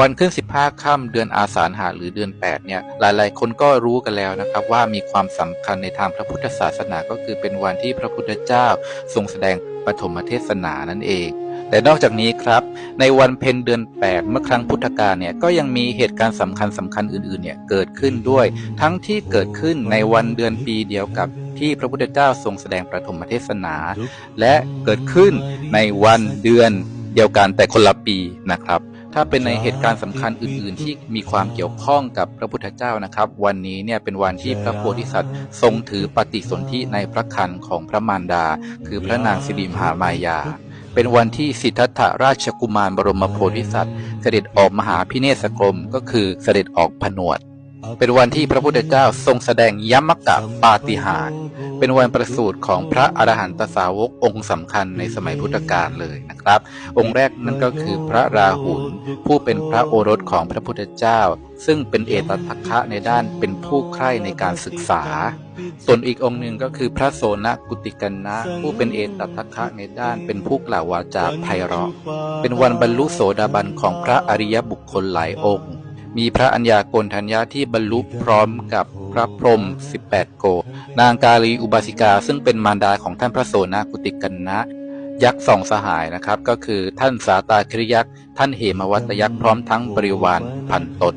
วันขึ้น 15ค่ำเดือนอาสาฬหะหรือเดือน 8 เนี่ย หลายๆ คนก็รู้กันแล้วนะครับ ว่ามีความสำคัญในทางพระพุทธศาสนาก็คือเป็นวันที่พระพุทธเจ้าทรงแสดงปฐมเทศนานั่นเอง แต่นอกจากนี้ครับ ในวันเพ็ญเดือน 8 เมื่อครั้งพุทธกาลเนี่ยก็ยังมีเหตุการณ์สำคัญสำคัญอื่นๆ เนี่ยเกิดขึ้นด้วย ทั้งที่เกิดขึ้นในวันเดือนปีเดียวกับที่พระพุทธเจ้าทรงแสดงประฐมเทศนา และเกิดขึ้นในวันเดือนเดียวกันแต่คนละปีนะครับ ถ้าเป็นในเหตุการณ์สำคัญอื่น ๆ ที่มีความเกี่ยวข้องกับพระพุทธเจ้านะครับ วันนี้เนี่ยเป็นวันที่พระโพธิสัตว์ทรงถือปฏิสนธิในพระคันของพระมารดา คือพระนางสิริมหามายา เป็นวันที่สิทธัตถราชกุมารบรมโพธิสัตว์ เสด็จออกมหาพิเนศกรมก็คือเสด็จออกผนวด เป็นวันที่พระพุทธเจ้าทรงแสดงยมมกะปาฏิหาริย์เป็นวันประสูติของพระอรหันตสาวกองค์สำคัญในสมัยพุทธกาลเลยนะครับ องค์แรกนั่นก็คือพระราหุลผู้เป็นพระโอรสของพระพุทธเจ้า ซึ่งเป็นเอตทัคคะในด้านเป็นผู้ใคร่ในการศึกษา ส่วนอีกองค์หนึ่งก็คือพระโสนกุติกันนะ ผู้เป็นเอตทัคคะในด้านเป็นผู้กล่าววาจาไพเราะ เป็นวันบรรลุโสดาบันของพระอริยบุคคลหลายองค์ มีพระอัญญาโกณทัญญาที่บรรลุพร้อมกับพระพรหม18 โก นางกาลีอุบาสิกา ซึ่งเป็นมารดาของท่านพระโสนกุติกันนะ ยักษ์สองสหายนะครับ ก็คือท่านสาตาคริยักษ์ ท่านเหมวัตยักษ์พร้อมทั้งบริวารพันตน